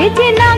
বাধা সে